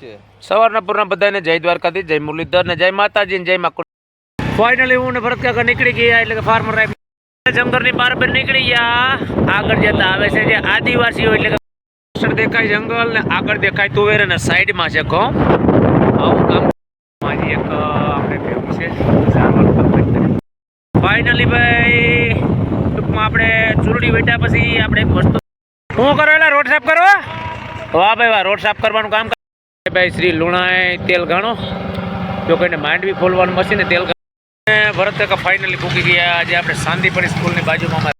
સવારના પૂરના બધાને જય દ્વારકાથી જય મુરલીધર ને જય માતાજી જય મા ફાઇનલી હું ભરત કાકા નીકળી ગયા એટલે કે ફાર્મર લાઈફ જંગલની બહાર નીકળી ગયા. આગળ જતા આવે છે જે આદિવાસીઓ એટલે કે દેખાય જંગલ ને આગળ દેખાય તુવેર અને સાઈડમાં છે ઘઉં આવું કામ માજી એક આપણે ભેગું છે. ફાઇનલી ભાઈ, ટૂંકમાં આપણે ચૂરડી વેટ્યા પછી આપણે એક વસ્તુ શું કરો એટલે રોડ સાફ કરવા વાહ ભાઈ, વાહ, રોડ સાફ કરવાનું કામ. ભાઈ શ્રી લુણાએ તેલ ઘાણો જો કોઈને માંડવી ફોલવાનું મશીન તેલ ભરત કાકા ફાઇનલી પૂકી ગયા. આજે આપણે શાંતિપરી સ્કૂલની બાજુમાં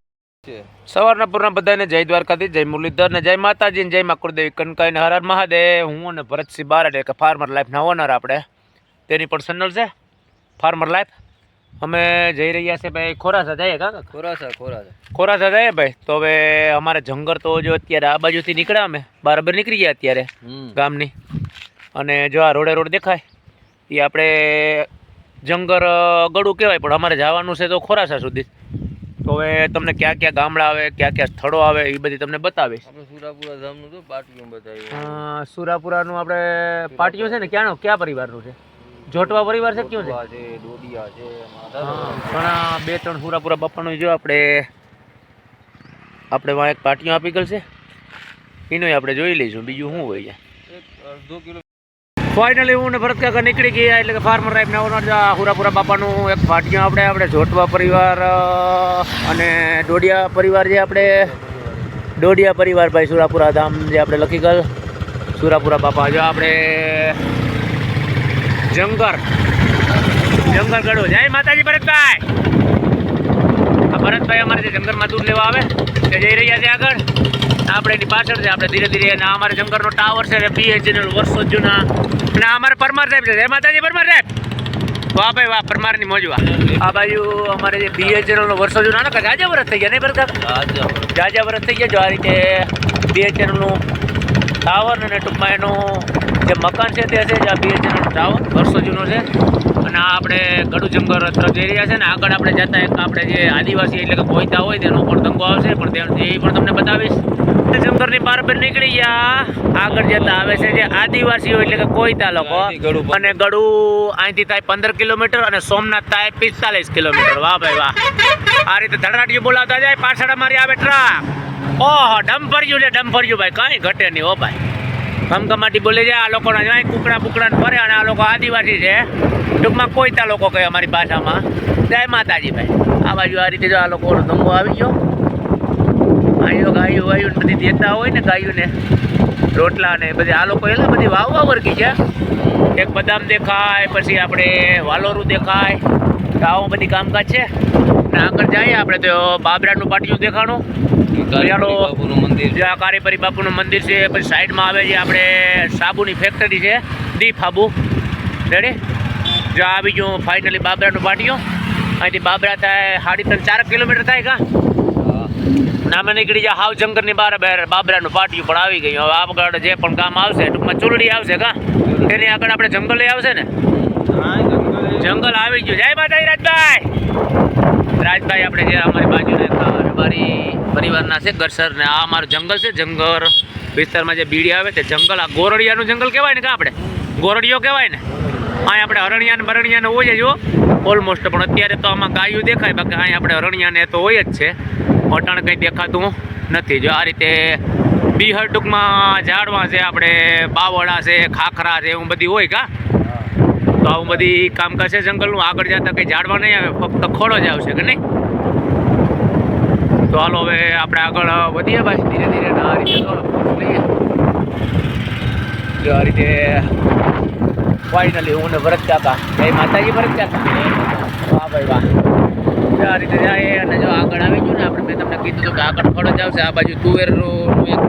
સવારના પૂરના બધાને જય દ્વારકાથી જય મુરલીધર ને જય માતાજી ને જય માકુરદેવી કનકાઈ ને હરાર હર મહાદેવ. હું અને ભરતસિંહ બારડ એટલે કે ફાર્મર લાઈફના ઓનર આપણે. તેની પણ ચેનલ છે. ફાર્મર લાઈફ અમે જઈ રહ્યા છે ભાઈ ખોરાસા જઈએ કાકા? ખોરાસા ખોરાસા. ખોરાસા જઈએ ભાઈ. તો હવે અમારે જંગર તો જો અત્યારે આ બાજુથી નીકળ્યા અમે. બરાબર નીકળી ગયા અત્યારે ગામની. અને જો આ રોડે રોડ દેખાય એ આપણે જંગર ગળું કહેવાય પણ અમારે જવાનું છે તો ખોરાસા સુધી. તો હવે તમને ક્યાં ક્યાં ગામડા આવે ક્યાં ક્યાં સ્થળો આવે એ બધી તમને બતાવીશ. સુરાપુરા ધામનું તો પાટિયું બતાવ્યું સુરાપુરાનું આપણે પાટિયું છે ને ક્યાંનો? ક્યાં પરિવારનું છે? જોટવા પરિવાર છે ક્યું છે? છે ડોડિયા છે ઘણા બે ત્રણ સુરાપુરા બાપાનું જો આપણે આપણે વાં એક પાટિયું આપી ગયેલ છે. એનું આપણે જોઈ લઈશું બીજું શું હોય છે? અડધો કિલો ફાઇનલી હું ને ભરત કાકા નીકળી ગયા, એટલે કે ફાર્મર લાઈફ ના ઓનર હુરાપુરા બાપાનું એક ફાટિયા આપણે આપણે જોટવા પરિવાર અને ડોડિયા પરિવાર જે આપણે. ડોડિયા પરિવાર ભાઈ, સુરાપુરા ધામ જે આપણે લખી ગયેલ. સુરાપુરા બાપા, જો આપણે જંગર જંગર ગળો જય માતાજી ભરતભાઈ આ ભરતભાઈ અમારે જે જંગરમાં દૂધ લેવા આવે, તે જઈ રહ્યા છે આગળ. આપણે એની પાછળ છે આપણે ધીરે ધીરે અને અમારે જંગલનો ટાવર છે ને બીએચએનએલ વર્ષો જૂના. અને અમારે પરમાર સાહેબ છે જય માતાજી પરમાર સાહેબ. વાહ ભાઈ વાહ પરમારની મોજવા આ બાજુ અમારે જે બીએચએનએલ નો વર્ષો જૂના ને જાજા વર્ષ થઈ ગયા નહીં બરાબર? જાજા વર્ષ થઈ ગયા જો આ રીતે બીએચએનએલનું ટાવર અને ટૂંકમાં એનું જે મકાન છે તે છે જે આ બીએચએનએલનું ટાવર વર્ષો જૂનો છે. અને આ આપણે ગડુ જંગલ તરફ જઈ રહ્યા છે ને આગળ આપણે જતા એક આપણે જે આદિવાસી એટલે કે કોઈતા હોય તેનો પણ દંગો આવશે પણ તે એ પણ તમને બતાવીશ. જંગલની બહાર પર નીકળી ગયા. આગળ જતા આવે છે જે આદિવાસીઓ એટલે કે કોઈતા લોકો ગળું. અને ગડુ અહીંથી થાય પંદર કિલોમીટર અને સોમનાથ થાય પિસ્તાલીસ કિલોમીટર. વાહ ભાઈ વાહ. આ રીતે ધડાટીઓ બોલાવતા જાય. પાછળ અમારી આવે ટ્રક ઓહો ડમ્પર્યું છે ડમ્પર્યું ભાઈ. કાંઈ ઘટે નહીં હો ભાઈ. ખમખમાટી બોલે છે આ લોકોના જાય કુકડા બુકડા ફરે અને આ લોકો આદિવાસી છે. ટૂંકમાં કોઈતા લોકો કહે અમારી ભાષામાં. જય માતાજી ભાઈ. આ બાજુ આ રીતે જો આ લોકોનો ધંગો આવી ગયો. આયો ગાયો વાયું બધી દેતા હોય ને ગાયોને રોટલા ને બધી. આ લોકો એટલે બધી વાવવા વર્ગી છે. એક બદામ દેખાય પછી આપણે વાલોરું દેખાય. તો આવું બધી કામકાજ છે. ને આગળ જઈએ આપણે તો બાબરાનું પાટિયું દેખાણું. મંદિર જે આ કારીપરી બાપુનું મંદિર છે પછી સાઈડમાં આવે છે આપણે સાબુની ફેક્ટરી છે દીપ હાબુ રેડી જો આ બીજું ફાઇનલી બાબરાનું પાટિયું. અહીંથી બાબરા થાય સાડી ત્રણ ચાર કિલોમીટર થાય કા? નામે નીકળી જાય હાવ જંગલની બહાર બહાર બાબરાનું પાટિયું પણ આવી ગયું. હવે આગળ જે પણ કામ આવશે, ટૂંકમાં ચૂલડી આવશે કા? તેની આગળ આપણે જંગલ આવશે ને? જંગલ આવી ગયું. જય માતા રાજભાઈ! રાજભાઈ, આપણે જે અમારી બાજુને અમારી પરિવારના છે ગરસર ને, આ અમારું જંગલ છે જંગલ વિસ્તારમાં જે બીડી આવે તે જંગલ, આ ગોરડિયાનું જંગલ કહેવાય ને કા આપણે? ગોરડિયો કહેવાય ને? અહીં આપણે અરણિયા ને બરણિયા ને હોય જ ઓલમોસ્ટ પણ અત્યારે તો આમાં ગાયું દેખાય, બાકી અહીં આપણે અરણિયા ને તો હોય જ છે. અટાણ કંઈ દેખાતું નથી. જો આ રીતે બિહર ટૂંકમાં ઝાડવા છે આપણે બાવળા છે ખાખરા છે એવું બધી હોય કા? તો આવું બધી કામકાજ છે જંગલનું? આગળ જતા કંઈ ઝાડવા નહીં આવે ફક્ત ખોડો જ આવશે કે નહીં? તો હાલો હવે આપણે આગળ વધીએ ભાઈ ધીરે ધીરે આ રીતે તો જો આ રીતે ફાઇનલી હું ને ભરત કાકા જય માતાજી ભરત કાકા. વાહ ભાઈ વાહ. આ રીતે જાય અને જો આગળ આવી ગયું ને આપણે, મેં તમને કીધું હતું કે આગળ ફળો જ આવશે. આ બાજુ તુવેરનું એક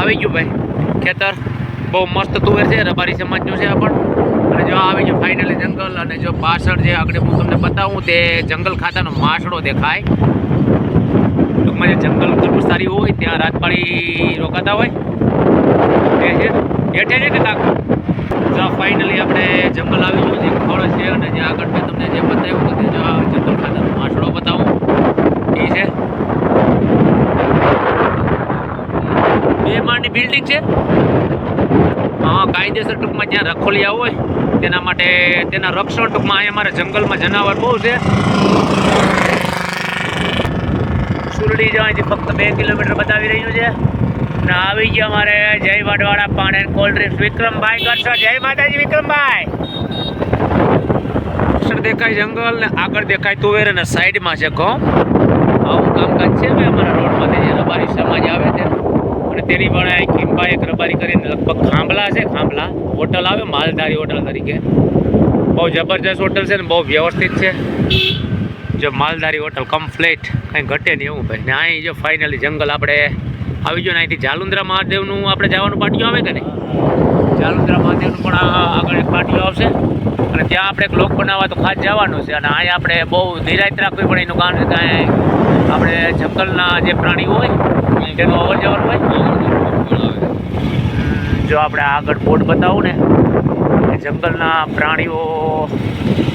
આવી ગયું ભાઈ, ખેતર. બહુ મસ્ત તુવેર છે, રબારી સમાજનું છે આ પણ. અને જો આવી ગયું ફાઇનલી જંગલ, અને જો પાછળ જે આગળ હું તમને બતાવું, તે જંગલ ખાતાનો માસડો દેખાય. ટૂંકમાં જે જંગલ સારી હોય, ત્યાં રાતપાળી રોકાતા હોય. એ છે હેઠે છે કે કાકા? જો ફાઇનલી આપણે જંગલ આવી ગયું છે ખોળ છે અને જે આગળ મેં તમને જે બતાવ્યું હતું જો આ જંગલ ખાતાનો માછડો બતાવું. એ છે. બે માળની બિલ્ડિંગ છે. હા, કાયદેસર ટૂંકમાં જ્યાં રખોલિયા હોય, તેના માટે તેના રક્ષણ ટૂંકમાં અહીંયા અમારા જંગલમાં જનાવર બહુ છે. સુરડી જવાથી ફક્ત બે કિલોમીટર બતાવી રહ્યું છે. અને આવી ગયા અમારે જય વડવાડા પાણી કોલ્ડ ડ્રિંક્સ. વિક્રમભાઈ કરશો જય માતાજી, વિક્રમભાઈ. પાછળ દેખાય જંગલ ને આગળ દેખાય તુવેર અને સાઈડમાં છે ઘઉં. આવું કામકાજ છે ભાઈ અમારા રોડમાંથી, જે રબારી સમાજ આવે છે. અને તેની પણ આ એક રબારી કરીને લગભગ ખાંભલા છે, ખાંભલા. હોટલ આવે, માલધારી હોટલ તરીકે. બહુ જબરજસ્ત હોટલ છે ને બહુ વ્યવસ્થિત છે. જો માલધારી હોટલ કમ્પ્લીટ કંઈ ઘટે નહીં એવું ભાઈ. ને અહીં જો ફાઇનલી જંગલ આપણે આવી ને અહીંથી જાલુંદ્રા મહાદેવનું આપણે જવાનું પાટિયું આવે કે નહીં? જાલુંદ્રા મહાદેવનું પણ આગળ એક પાટિયું આવશે. અને ત્યાં આપણે એક લોક બનાવવા તો ખાસ જવાનું છે. અને અહીંયા આપણે બહુ નિરાયત રાખવી પડે એનું કારણ કે આપણે જંગલના જે પ્રાણીઓ હોય, તેનું અવર જવર હોય જો આપણે આગળ બોર્ડ બતાવું ને જંગલના પ્રાણીઓ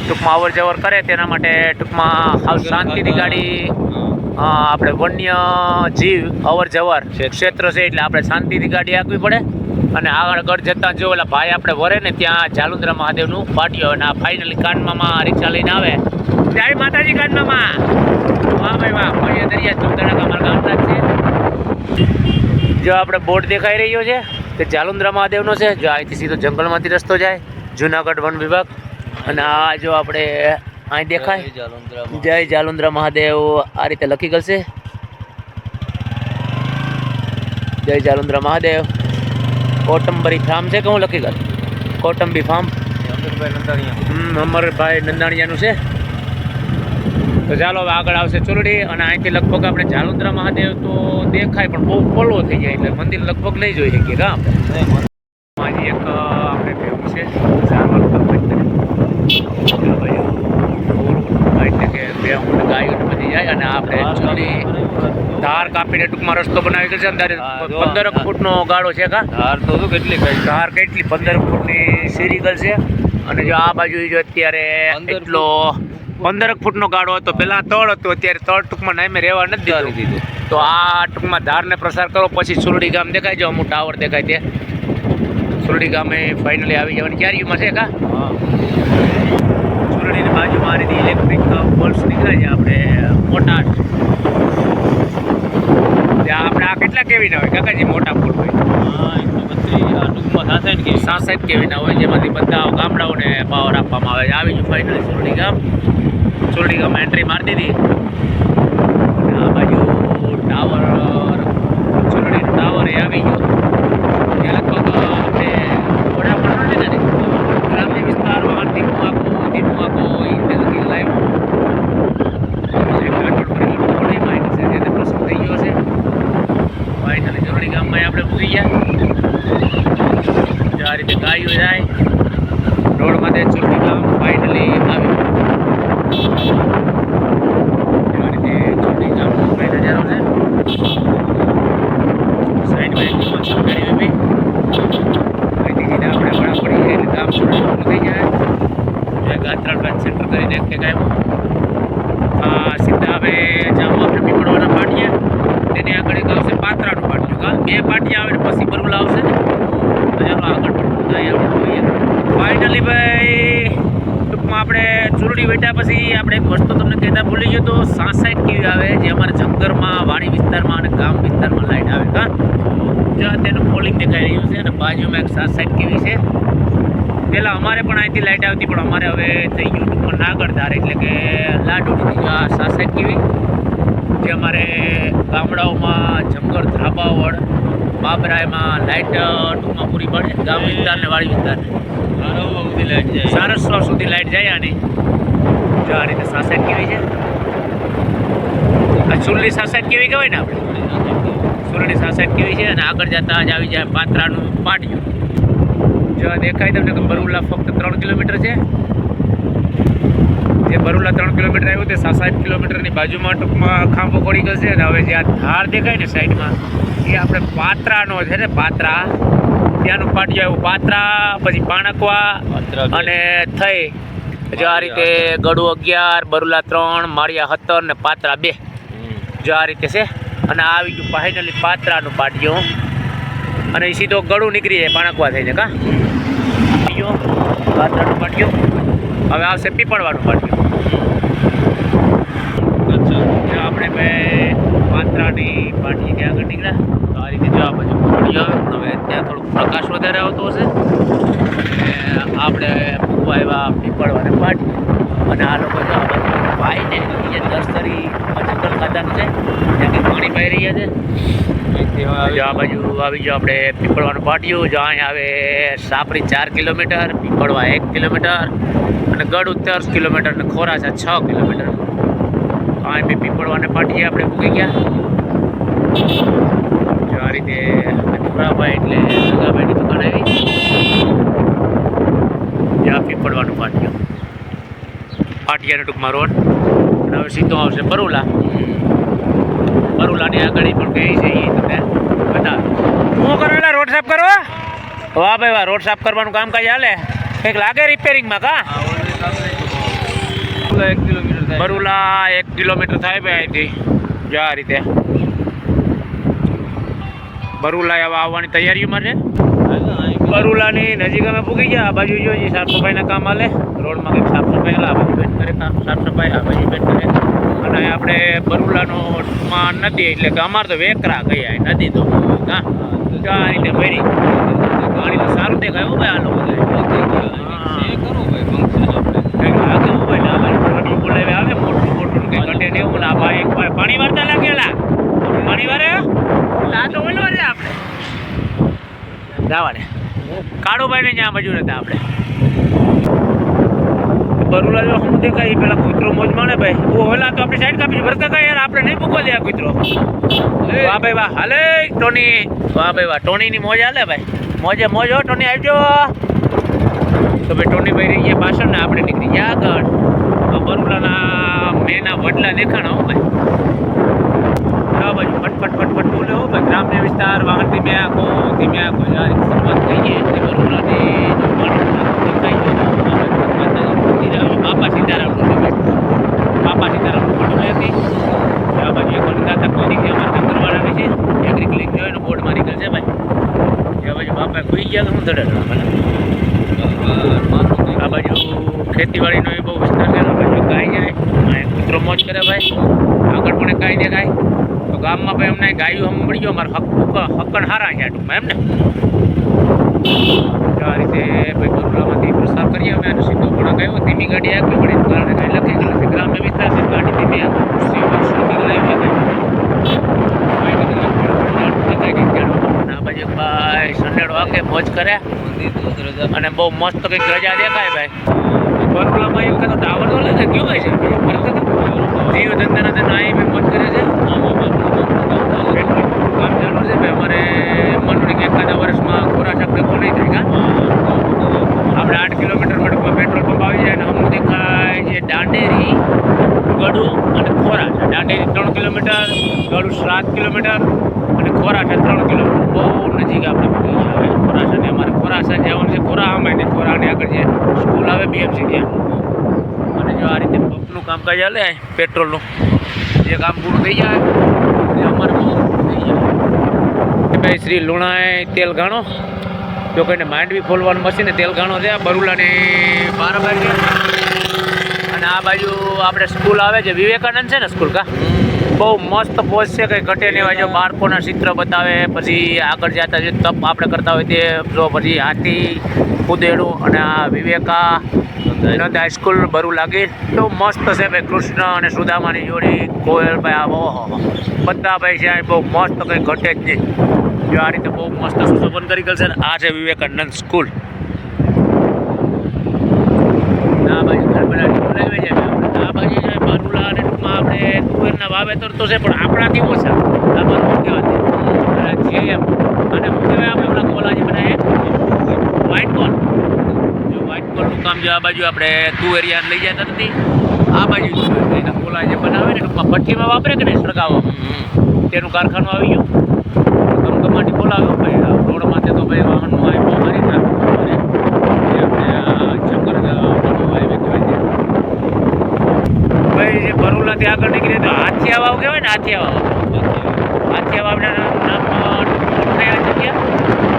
ટૂંકમાં અવર જવર કરે, તેના માટે ટૂંકમાં શાંતિથી ગાડી આપણે વન્ય જીવ અવર જવર ક્ષેત્ર છે એટલે આપણે શાંતિથી ગાડી આપવી પડે. અને આગળ જતાં જો ઓલા ભાઈ આપણે વરે ને ત્યાં જાલુંદ્રા મહાદેવનું પાટિયું અને આ ફાઇનલી કાનમામાં રિક્ષા લઈને આવે. જય માતાજી કાનમામાં વાહ ભાઈ વાહ મળીએ દરિયા ચૌધરા અમારા ગામના છે. જો આપણે બોર્ડ દેખાઈ રહ્યો છે તે જાલુંદ્રા મહાદેવનો છે, જો અહીંથી સીધો જંગલમાંથી રસ્તો જાય, જુનાગઢ વન વિભાગ. અને આ જો આપણે અહીં દેખાય? જય જાલુન્દ્ર મહાદેવ. આ રીતે લખી ગયેલ છે જય જાલુન્દ્ર મહાદેવ. કોટંબરી ફાર્મ છે કે હું લખી ગયેલ કોટંબી ફાર્મ? અમીરભાઈ નંદાણીયા. હમ અમરભાઈ નંદાણીયાનું છે. તો ચાલો હવે આગળ આવશે ચુરડી અને અહીંથી લગભગ આપણે જાલુન્દ્ર મહાદેવ તો દેખાય પણ બહુ પોલો થઈ જાય એટલે મંદિર લગભગ નહીં જોઈ શકીએ કા? એક આપણે ભેગું છે. ભાઈ, બે ઊંટ ગાય બધી જાય અને આપણે ચૂંટણી ધાર કાપીને ટૂંકમાં રસ્તો બનાવી ગયો છે અંદાજે પંદર ફૂટનો ગાળો છે કા? ધાર તો શું કેટલી ધાર કેટલી? પંદર ફૂટની સિરિકલ છે. અને જો આ બાજુ જો અત્યારે એટલો પંદર ફૂટનો ગાળો હતો. પેલા તળ હતો અત્યારે તળ ટૂંકમાં નામે રહેવા નથી દીધું. તો આ ટૂંકમાં ધારને પ્રસાર કરો પછી સુરડી ગામ દેખાય. છે અમુક ટાવર દેખાય છે સુરડી ગામે ફાઇનલી આવી જવાની ક્યારે છે કા હા સુરડીની બાજુમાં આ રીતે ઇલેક્ટ્રિક પોલ્સ નીકળે છે આપણે મોટા ત્યાં આપણે આ કેટલા કેવીના હોય? કાકાજી મોટા પુલ હોય. સાસઠ કેવીના હોય જેમાંથી બધા ગામડાઓને પાવર આપવામાં આવે છે. આવી ગયું ફાઇનલી સુરડી ગામ સુરડી ગામ એન્ટ્રી મારી દીધી અને આ બાજુ ટાવર સુરડી ટાવર એ આવી ગયો ત્યાં લગભગ આપણે વડાપણ નથી ને ગ્રામ્ય વિસ્તારમાં ધીમું આખું ધીમું આખું એ રીતે લખી લાઈવ એક અઠવાડિયું પરિવારનું થોડી માહિતી છે જેને પ્રસંગ થઈ ગયો છે ફાઇનલી સુરડી પૂરી ગયા આ રીતે ગાયો જાય રોડ માટે ચૂંટણી ગામ ફાઇનલી આવી આ રીતે ચૂંટણી ગામ બે નજારો છે સાઈડમાં એક મચ્છર કરી ઊભી અહીંથી સીધા આપણે વડા પડી એટલે ગામ ચૂંટણી પૂરું થઈ જાય જે ગાત્રાળ બેંક સેન્ટર કરીને એક ગાયમાં આ સીધા હવે જાઓ આપણે પીપળવાના પાટીએ તેની આગળ એક આવશે પાત્રાનું પાટિયું કા બે પાટિયા આવે ને પછી બરુલા આવશે ને તો ચાલો આગળ પડતું જાય આપણે જોઈએ ફાઇનલી ભાઈ ટૂંકમાં આપણે ચૂરડી વેઠ્યા પછી આપણે એક વસ્તુ તમને કહેતા ભૂલી ગયો તો સાસાઈટ કેવી આવે, જે અમારા જંગલમાં વાડી વિસ્તારમાં અને ગામ વિસ્તારમાં લાઈટ આવે. હા? જ્યાં તેનું પોલિંગ દેખાઈ રહ્યું છે અને બાજુમાં એક સાસાઈટ કેવી છે. પહેલાં અમારે પણ અહીંથી લાઈટ આવતી, પણ અમારે હવે થઈ ગયું પણ નાગર ધારે એટલે કે લાટ આ સાસાઈટ કેવી જે અમારે ગામડાઓમાં જંગલ ધાબાવડ બાબરાયમાં લાઇટ ટૂંકમાં પૂરી પડે, ગામ વિસ્તાર ને વાડી વિસ્તારને. સારો સુધી લાઈટ જાય આની. જો આ રીતે સાસાઈટ કેવી છે? આ ચૂલની સાસાઈટ કેવી કહેવાય ને આપણે? ચૂલની સાસાઈટ કેવી છે? અને આગળ જતા જ આવી જાય પાત્રાનું પાટિયું. જો દેખાય તમને કે બરુલા ફક્ત ત્રણ કિલોમીટર છે. જે બરુલા ત્રણ કિલોમીટર આવ્યું તે સાસઠ કિલોમીટરની બાજુમાં ટૂંકમાં ખાંભો પડી ગયો છે. અને હવે જે આ ધાર દેખાય ને સાઈડમાં, એ આપણે પાત્રાનો છે ને પાત્રા. ત્યાંનું પાટિયું આવ્યું પાત્રા પછી પાણકવા અને થઈ. જો આ રીતે ગળું અગિયાર બરુલા ત્રણ માળિયા સત્તર ને પાત્રા બે. જો આ રીતે છે. અને આવી ગયું ફાઇનલી પાત્રાનું પાટિયું અને એ સીધો ગળું નીકળી જાય પાણકવા થઈને કા? પાત્રાનું પાટિયું હવે આવશે પીપળવાનું પાટિયું આપણે બે પાત્રાની ત્યાં આગળ નીકળ્યા? રીતે જો આ બાજુ પાણી આવે પણ હવે ત્યાં થોડુંક પ્રકાશ વધારે આવતો હશે. અને આપણે મૂકવા આવ્યા પીપળવાને પાટી અને આ લોકો જો આ બાજુ ભાઈ ને એ દસ્તરી જંગલ ખાતાનું છે ત્યાં પાણી પાઈ રહ્યા છે. જો આ બાજુ આવી જો આપણે પીપળવાનું પાટિયું જો અહીંયા આવે સાપરી ચાર કિલોમીટર પીપળવા એક કિલોમીટર અને ગઢ ઉત્તર કિલોમીટર અને ખોરાસા છ કિલોમીટર. અહીં બી પીપળવાને પાટીએ આપણે મૂકી ગયા. જો રીતે અનુરાભાઈ એટલે લગાભાઈની દુકાન આવી ત્યાં પીપળવાનું પાટિયા. પાટિયાનો ટૂંકમાં રોડ. અને હવે સીધો આવશે બરુલા. બરુલાની આગળ પણ કહે છે એ તમને બતાવે શું કરો એટલે રોડ સાફ કરો વાહ ભાઈ વાહ રોડ સાફ કરવાનું કામ કાજ હાલે? કંઈક લાગે રિપેરિંગમાં કા? એક કિલોમીટર થાય. બરુલા એક કિલોમીટર થાય ભાઈ અહીંથી. જો આ રીતે. બરુલા એવા આવવાની તૈયારીમાં છે બરુલાની નજીક અમે પૂકી ગયા. આ બાજુ જોઈએ સાફ સફાઈના કામ હાલે. રોડમાં કંઈક સાફ સફાઈ આ બાજુ બેન કરે કામ. સાફ સફાઈ આ બાજુ બેન કરે. અને આપણે બરુલાનો માં નદી એટલે કે અમારે તો વેકરા ગયા નદી તો હા. આ રીતે ભરી? પાણી તો સારું દેખાય હો ભાઈ આ લોકો પાણી બોલાવે આવે મોટું મોટું કંઈક ઘટે ને એવું ના ભાઈ એક ભાઈ પાણી વારતા લાગેલા પાણી વારે આ તો ઓલો છે આપણે જવા દે કાળુભાઈ ને ત્યાં બાજુ નતા આપણે. બરુલા જો હું દેખાય? પેલા કૂતરો મોજ માણે ભાઈ. હું ઓલા તો આપણી સાઈડ કાપી ભરતા કા યાર આપણે નહીં મૂકવા દે કૂતરો. વાહ ભાઈ વાહ હાલે ટોની. વાહ ભાઈ વાહ ટોનીની મોજ હાલે ભાઈ. મોજે મોજ હો ટોની આવજો. તો ભાઈ ટોની ભાઈ રહી ગયા પાછળ ને આપણે નીકળી ગયા આગળ. તો બરુલાના મેના વડલા દેખાણા હો ભાઈ. આ બાજુ ફટફટ ફટફટ બોલે હો ભાઈ. ગ્રામ્ય વિસ્તાર વાહન ધીમે આખો ધીમે આખો આ રીતે શરૂઆત થઈ ગઈ એટલે બરુલાને જો પાણી દેખાય છે તો આ બાજુ માતાજીનું મંદિર આવ્યું બાપા સીતારામનું છે ભાઈ બાપા સીતારામનું મંદિર હતી આ બાજુ એક અન્નદાતા ક્લિનિક છે અમારે કંદરવાડાની છે એગ્રી ક્લિનિક જોઈને બોર્ડમાં નીકળે છે ભાઈ આ બાજુ બાપા ખુઈ ગયા કે હું ધડે મને આ બાજુ ખેતીવાડીનો એ બહુ વિસ્તાર છે આ બાજુ ગાય જાય અહીં કૂતરો મોજ કરે ભાઈ આગળ પણ એક ગાય દેખાય ગામમાં ભાઈ અમને ગાયું મળી ગયો મારા હક હક્કન હારા છે ટૂંકમાં એમ ને આ રીતે ભાઈ બરોડામાંથી પ્રસાર કરીએ અમે અને સીધો પણ ગયો ધીમી ગાડી આગળ પડી કારણે કાંઈ લખી ગયેલું છે ગ્રામ્ય વિસ્તાર છે ગાડી ધીમી ભાઈ સંડેડો વાગે મોજ કરે. અને બહુ મસ્ત કંઈક રજા દેખાય ભાઈ. બરોડામાં એક તો ટાવર તો લાગે કયો હોય છે? જીવ ધંધાના ધંધા મોજ કરે છે? ભાઈ અમારે મનોની કે એકાદા વર્ષમાં ખોરા શબ્દ કો નહીં થાય આપણે આઠ કિલોમીટર માટે પેટ્રોલ પંપ આવી જાય અને અમુક દેખાય છે દાંડેરી, ગડુ અને ખોરા છે દાંડેરી ત્રણ કિલોમીટર, ગડુ સાત કિલોમીટર અને ખોરા છે ત્રણ કિલોમીટર. બહુ નજીક આપણે પહોંચી આવે. હવે ખોરા છે ને અમારે ખોરાસા જવાનું છે. ખોરા આમાં ને ખોરાની આગળ છે સ્કૂલ આવે બીએમસી ત્યાં અને જો આ રીતે પંપનું કામકાજ ચાલે પેટ્રોલનું. જે કામ પૂરું થઈ જાય એટલે અમારે બહુ થઈ જાય ભાઈ શ્રી લુણાએ તેલ ઘાણો જો કોઈને માંડવી ફોલવાનું મશીન તેલ ઘાણો છે બરુલાની બાર બાજુ અને આ બાજુ આપણે સ્કૂલ આવે છે, વિવેકાનંદ છે ને સ્કૂલ કા? બહુ મસ્ત પોઝ છે, કંઈ ઘટે નહીં જો બાળકોના ચિત્ર બતાવે, પછી આગળ જતા જે તપ આપણે કરતા હોય તે, જો પછી હાથી, કુદેડું અને આ વિવેકા નંદ હાઈસ્કૂલ બરું લાગી તો મસ્ત છે ભાઈ, કૃષ્ણ અને સુદામાની જોડી કોયલ ભાઈ આ બધા ભાઈ છે બહુ મસ્ત, કંઈ ઘટે જ નહીં. જો આ રીતે બહુ મસ્ત સુશોભન કરી ગયેલ છે ને આ છે વિવેકાનંદ સ્કૂલ. આ બાજુ બોલાવે છે આ બાજુ છે અને ટૂંકમાં આપણે તુવેરના વાવેતર તો છે પણ આપણાથી ઓછા. આ બરોબર કહેવાય? અને એમ અને શું કહેવાય આપણે હમણાં કોલાજી બનાવે વ્હાઇટ કોલ જો વ્હાઇટ કોલનું કામ જો આ બાજુ આપણે તુવેરિયા લઈ જતા નથી આ બાજુ એના કોલા જે બનાવે ને ટૂંકમાં ભઠ્ઠીમાં વાપરે કે નહીં સળગાવવા તેનું કારખાનું આવી ગયું. ગમગમાટી બોલાવ્યો ભાઈ. રોડમાં રોડ તો ભાઈ વાહનનું આ બહુ મારી નાખ્યું અને ભાઈ જે ભરૂલાથી આગળ નીકળીએ તો હાથિયા વાવ કહેવાય ને હાથિયા વાવ હાથિયા વાવના નામ નામ ઓળખાય આ ગયા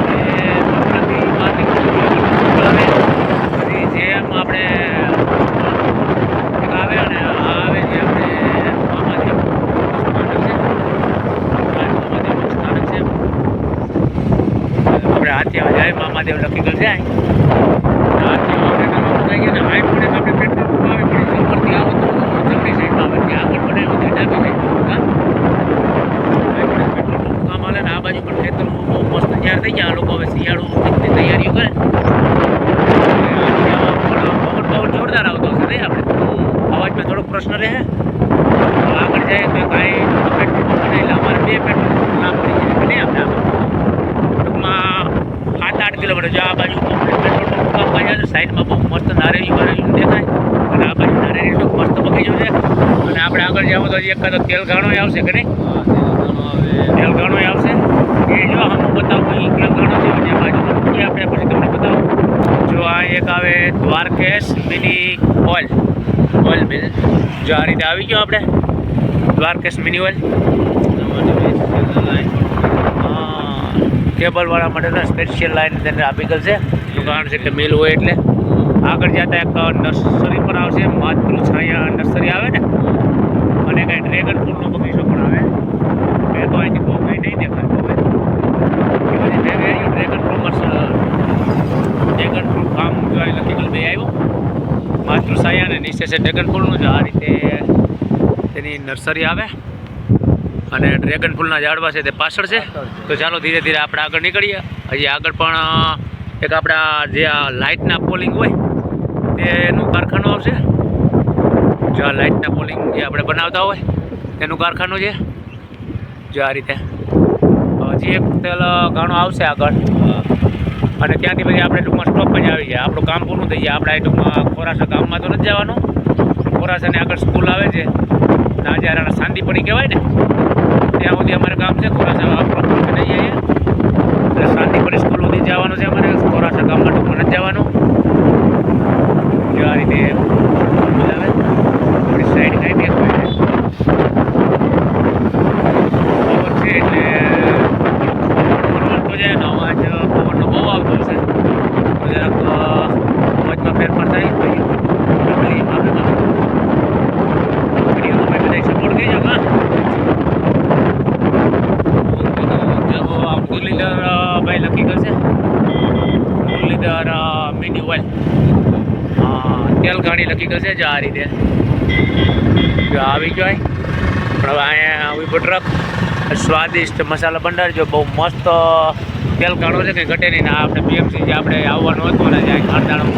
અને બપોરથી બહાર નીકળ્યું આવે પછી જેમ આપણે એક આવે અને આ આવે જે આપણે મામાદેવ સ્થાનક છે આ મામાદેવનું સ્થાનક છે આપણે હાથીમાં જાય મહાદેવ લખી ગયેલ છે હાથીમાં આપણે નવા થઈ ગયા ને હાઈ પડે તો આપણે પેટ્રોલ પંપ આવી પડી ઉપરથી આવો તો જમણી સાઈડમાં આવે ત્યાં આગળ બનાવ્યું છે ડાબી સાઈડ હા હાઈ પડે પેટ્રોલ પંપ કામ હાલે ને આ બાજુ પણ ખેતર બહુ મસ્ત તૈયાર થઈ ગયા આ લોકો હવે શિયાળુ ની તૈયારીઓ કરે અને આખિયામાં પણ પવન બહુ જોરદાર આવતો હશે નહીં આપણે અવાજમાં થોડોક પ્રશ્ન રહે તો આગળ જાય તો કાંઈ પેટ્રોલ પંપ નહીં એટલે અમારે બે પેટ્રોલ પંપ લાભ પડી જાય કે નહીં આપણે આમાં ટૂંકમાં સાત આઠ કિલોમીટર. જો આ બાજુ પેટ્રોલ પંપ સાઈડમાં બહુ મસ્ત નારેલી વારેલી દેખાય અને આ બાજુ નારેલી તો મસ્ત બગીચો છે. અને આપણે આગળ જાવ તો એક કદાચ તેલ ઘાણો આવશે કે નહીં? તેલ ઘાણો આવશે. એ જો હું બતાવું, એ તેલ ઘાણો છે જે બાજુ આપણે પછી તમને બતાવું. જો આ એક આવે Dwarkesh mini oil. Oil mill. જો આ રીતે આવી ગયો આપણે. Dwarkesh mini oil. કેબલ વાળા માટે સ્પેશિયલ લાઈન તેને આપી છે. કારણ છે કે મિલ હોય એટલે. આગળ જતા એક નર્સરી પણ આવશે માતૃ છાયા નર્સરી આવે ને, અને કાંઈ ડ્રેગન ફ્રૂટનો બગીચો પણ આવે. એ તો અહીંથી બહુ કંઈ નહીં દેખાય તો એ બધી dragon dragon fruit dragon fruit કામ જો અહીં લખી બે આવ્યું. માતૃ છાયા અને નીચે છે ડ્રેગન ફ્રૂટનું જ આ રીતે તેની નર્સરી આવે. અને ડ્રેગન ફૂલના ઝાડવા છે તે પાછળ છે. તો ચાલો ધીરે ધીરે આપણે આગળ નીકળીએ. હજી આગળ પણ એક આપણા જે આ લાઇટના પોલિંગ હોય, તેનું કારખાનું આવશે. જો આ લાઇટના પોલિંગ જે આપણે બનાવતા હોય, તેનું કારખાનું છે. જો આ રીતે. હજી એક તેલ ઘણો આવશે આગળ. અને ત્યાંથી પછી આપણે ટૂંકમાં સ્ટોપ જ આવી જાય આપણું કામ પૂરું થઈ જાય આપણે આ ટૂંકમાં ખોરાસા ગામમાં તો નથી જવાનું. ખોરાસાની આગળ સ્કૂલ આવે છે. આજે શાંતિ પડી કહેવાય ને. ત્યાં સુધી અમારે કામ છે, ખોરાસા આપણો નહીં આવીએ. એટલે શાંતિપડી સ્કૂલ સુધી જવાનું છે અમારે. ખોરાસા ગામમાં ટૂંકમાં નથી જવાનું. જો આ રીતે મજા આવે. સાઈડ હોય. છે, એટલે વળતો જાય ને અવાજ પવનનો બહુ આવતો હશે તો જરાક અવાજમાં ફેરફાર થાય પછી ફેમિલી આપણે વીડિયો તમે બધા સપોર્ટ કરજો હા જો આ મુરલીધર અ, ભાઈ લખી કરશે મુરલીધર અ, મિની ઓઇલ હા ઘાણી જો આ રીતે. જો આવી ગયો પણ અહીંયા આવી ટ્રક. સ્વાદિષ્ટ મસાલા ભંડાર, જો બહુ મસ્ત તેલ કાઢો છે કે ઘટે નહીં. આપણે પીએમસી જે આપણે આવવાનું હતું ને જ્યાં ખાણદાણું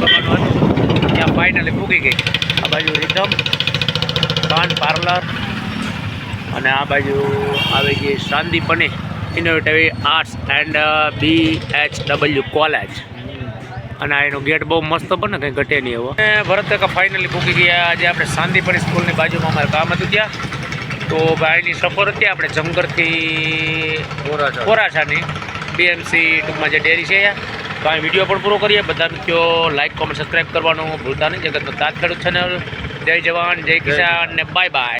કરવાનું હતું, ત્યાં ફાઇનલી પૂકી ગઈ. આ બાજુ રીધમ પાન પાર્લર અને આ બાજુ આવી ગઈ શાંતિપની innovative arts and B H W college અને આ એનો ગેટ બહુ મસ્ત બને કંઈ ઘટે નહીં એવો. ભરત કાકા ફાઇનલી પૂકી ગયા. આજે આપણે શાંતિપરી સ્કૂલની બાજુમાં અમારે કામ હતું ત્યાં. તો ભાઈની સફર હતી આપણે જમગરથી કોરાસાની બીએમસી ટૂંકમાં જે ડેરી છે તો આ વીડિયો પણ પૂરો કરીએ. બધા મિત્રો લાઇક કોમેન્ટ સબસ્ક્રાઈબ કરવાનું ભૂલતા નહીં. જગતનો તાત ખેડૂત ચેનલ જય જવાન જય કિસાન ને બાય બાય